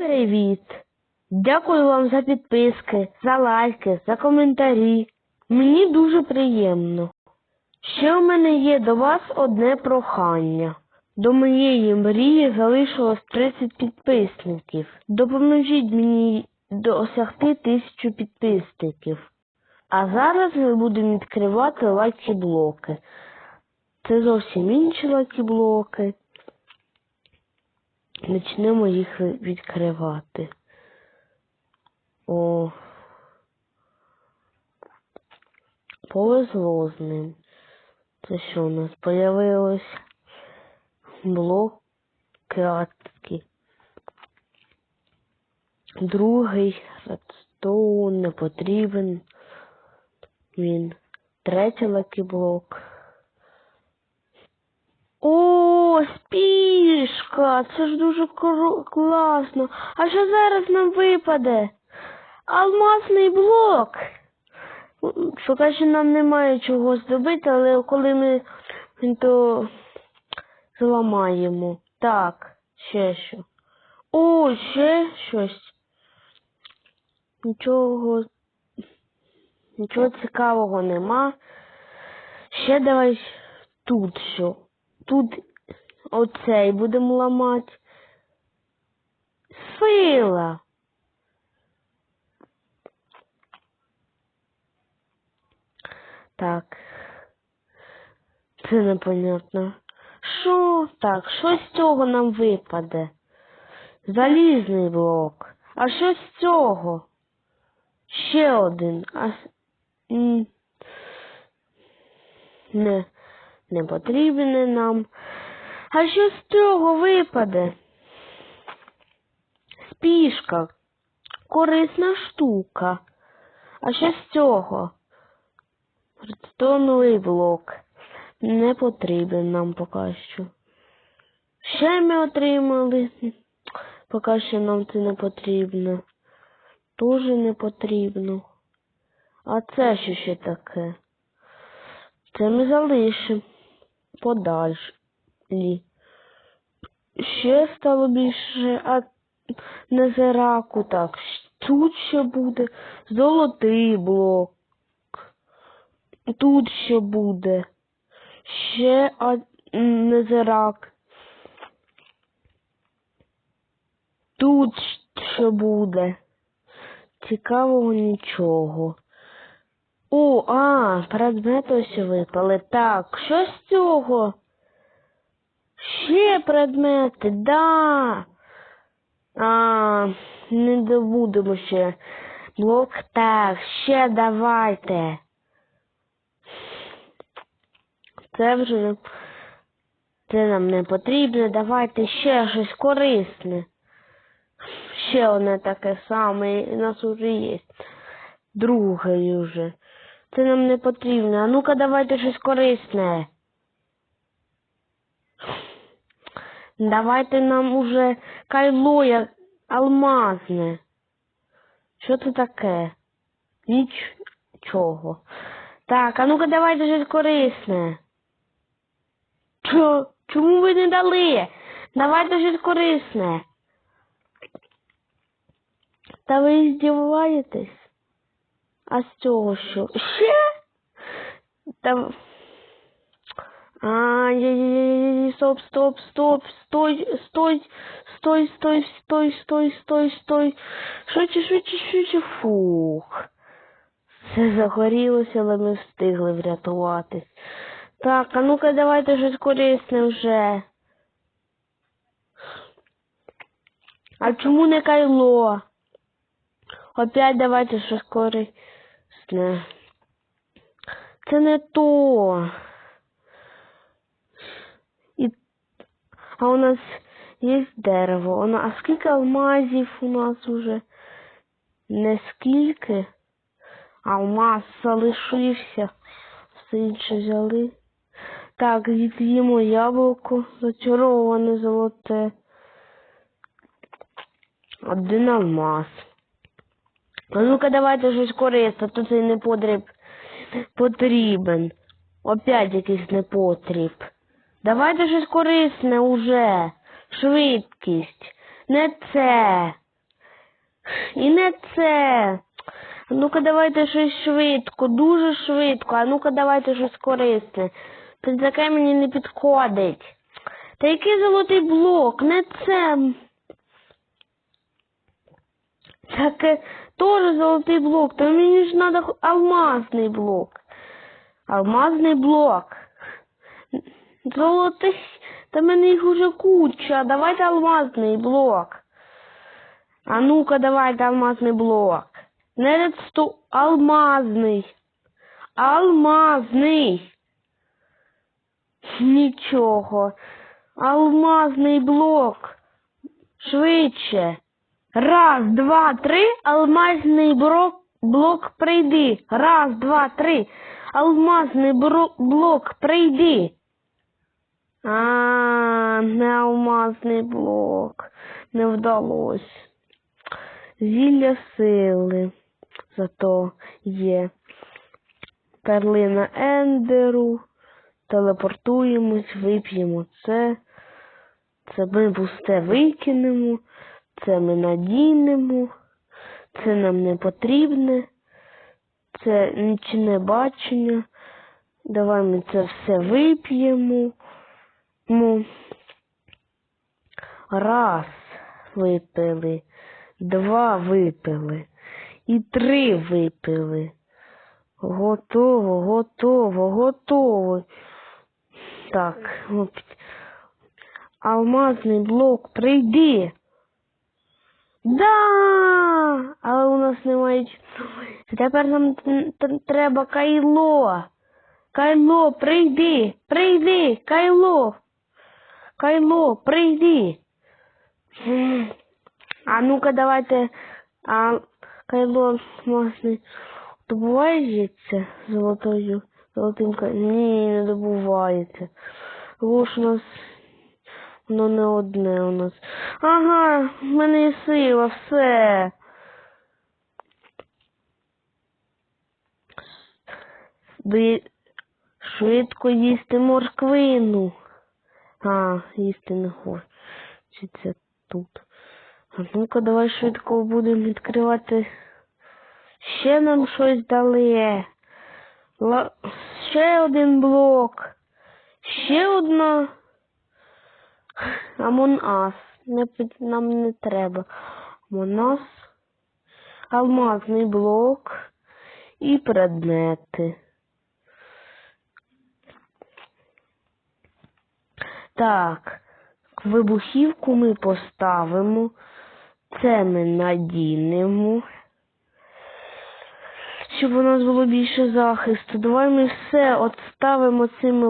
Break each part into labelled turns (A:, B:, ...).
A: Привіт! Дякую вам за підписки, за лайки, за коментарі. Мені дуже приємно. Ще у мене є до вас одне прохання. До моєї мрії залишилось 30 підписників. Допоможіть мені досягти тисячу підписників. А зараз ми будемо відкривати лакі-блоки. Це зовсім інші лакі-блоки. Почнемо їх відкривати. О. Повезло з ним. Це що у нас появилось? Блок кратки. Другий редстоун не потрібен. Він. Третій лакіблок. О, спішка! Це ж дуже класно. А що зараз нам випаде? Алмазний блок. Що нам немає чого здобити, але коли ми то зламаємо. Так, ще що. О, ще щось. Нічого. Нічого цікавого нема. Ще давай тут що. Тут оцей будемо ламати. Сила. Так. Це непонятно. Що? Так, що з цього нам випаде? Залізний блок. А що з цього? Ще один. А... Не, не потрібне нам. А що з цього випаде? Спішка. Корисна штука. А що з цього? Редстоновий блок. Не потрібен нам поки що. Ще ми отримали. Поки що нам це не потрібно. Дуже не потрібно. А це що ще таке? Це ми залишимо подальше. Ще стало більше, а незераку так. Тут ще буде золотий блок. Тут ще буде. Ще а, м. Тут ще буде. Цікавого нічого. О, а, предмети ось випали. Так, що з цього? Ще предмети, да. А, не добудемо ще. Блок так, ще давайте. Це вже це нам не потрібно. Давайте ще щось корисне. Ще одне таке саме, у нас уже є. Друге уже. Це нам не потрібно. А ну-ка давайте щось корисне. Давайте нам уже кайло як алмазне. Що це таке? Нічого. Так, а ну-ка давайте щось корисне. Чо? Чому ви не дали? Давайте щось корисне. Та ви здиваєтесь? А з цього що? Ще? Та... Ай-яй-яй-яй, стоп, стоп, стоп, стой, стой, стой, стой, стой, стой, стой, стой. Швидше, швидше, швидше, фух. Все загорілося, але ми встигли врятуватись. Так, а ну-ка давайте щось корисне вже. А чому не кайло? Опять давайте щось корисне. Це не то. І... А у нас є дерево. А скільки алмазів у нас уже? Не скільки. Алмаз залишився. Все інше взяли. Так, з'їмо яблуко, зачароване золоте. Один алмаз. А ну-ка давайте щось корисне, то цей непотріб потрібен. Опять якийсь непотріб. Давайте щось корисне уже. Швидкість. Не це. І не це. Ну-ка давайте щось швидко, дуже швидко. А ну-ка давайте щось корисне. Це таке мені не підходить. Та який золотий блок? Не це. Таке теж золотий блок. То мені ж треба алмазний блок. Алмазний блок. Золотий. Та в мене їх уже куча. Давайте алмазний блок. А ну-ка, давайте алмазний блок. Не редсту, алмазний. Алмазний. Нічого. Алмазний блок. Швидше. Раз, два, три. Алмазний блок, блок прийди. Раз, два, три. Алмазний блок прийди. А, не алмазний блок. Не вдалося. Зілля сили. Зато є. Перлина Ендеру. Телепортуємось, вип'ємо це. Це ми пусте викинемо. Це ми надінемо. Це нам не потрібне. Це нічне бачення. Давай ми це все вип'ємо. Ну, раз випили, два випили і три випили. Готово, готово, готово. Так, алмазний блок, прийди. Да! Але у нас немає. ч- Тепер нам треба кайло. Кайло, прийди, прийди, кайло. Кайло, прийди. А ну-ка давайте. А кайло можна добувається золотою золотим ка- Ні, не добувається. Луж у нас воно не одне у нас. Ага, в мене є сила, все. Швидко їсти морквину. А, їсти не хочу. Чи це тут? А ну-ка, давай швидко будемо відкривати. Ще нам щось дали. Ла... Ще один блок. Ще одна. Амон-Ас. Не, під- нам не треба. Амон-Ас. Алмазний блок. І предмети. Так, вибухівку ми поставимо. Це ми надінемо. Щоб у нас було більше захисту. Давай ми все отставимо цими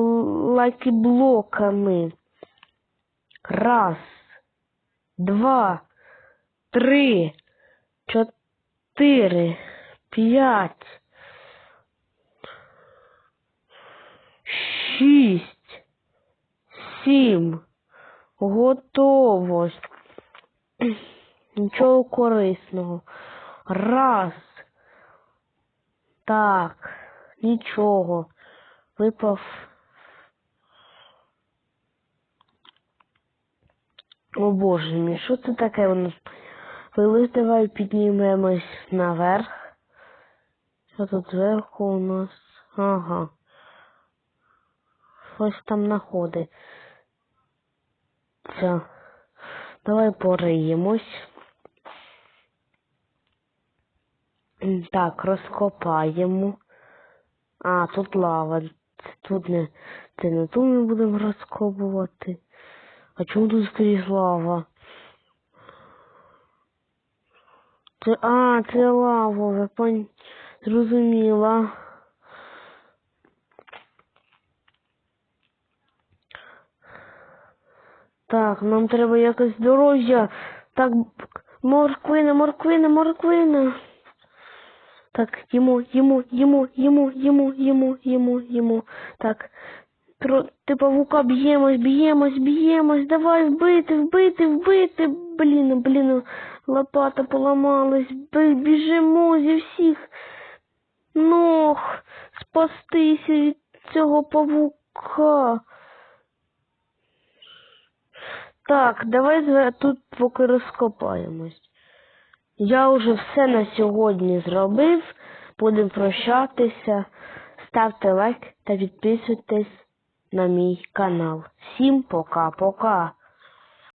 A: лакі-блоками. Раз, два, три, чотири, п'ять, шість, сім. Готово. Нічого корисного. Раз. Так. Нічого. Випав. О боже мій, що це таке у нас? Вилиш, давай піднімемось наверх. Що тут зверху у нас? Ага. Щось там знаходить. Все. Давай пориємось. Так, розкопаємо. А, тут лава. Тут не. Це не тут ми будемо розкопувати. А чому тут скрізь лава? Це. А, це лава, ви пон... зрозуміла. Так, нам треба якось дорожжя. Так, морквина, морквина, морквина. Так, їмо, їмо, їмо, їмо, їмо, їмо, їмо, їмо. Так. Тро, ти павука б'ємось, б'ємось, б'ємось, давай вбити, вбити, вбити. Блін, блін, лопата поламалась. Біжимо зі всіх ног спастися від цього павука. Так, давай тут поки розкопаємось. Я вже все на сьогодні зробив. Будемо прощатися. Ставте лайк та підписуйтесь на мій канал. Всім пока-пока.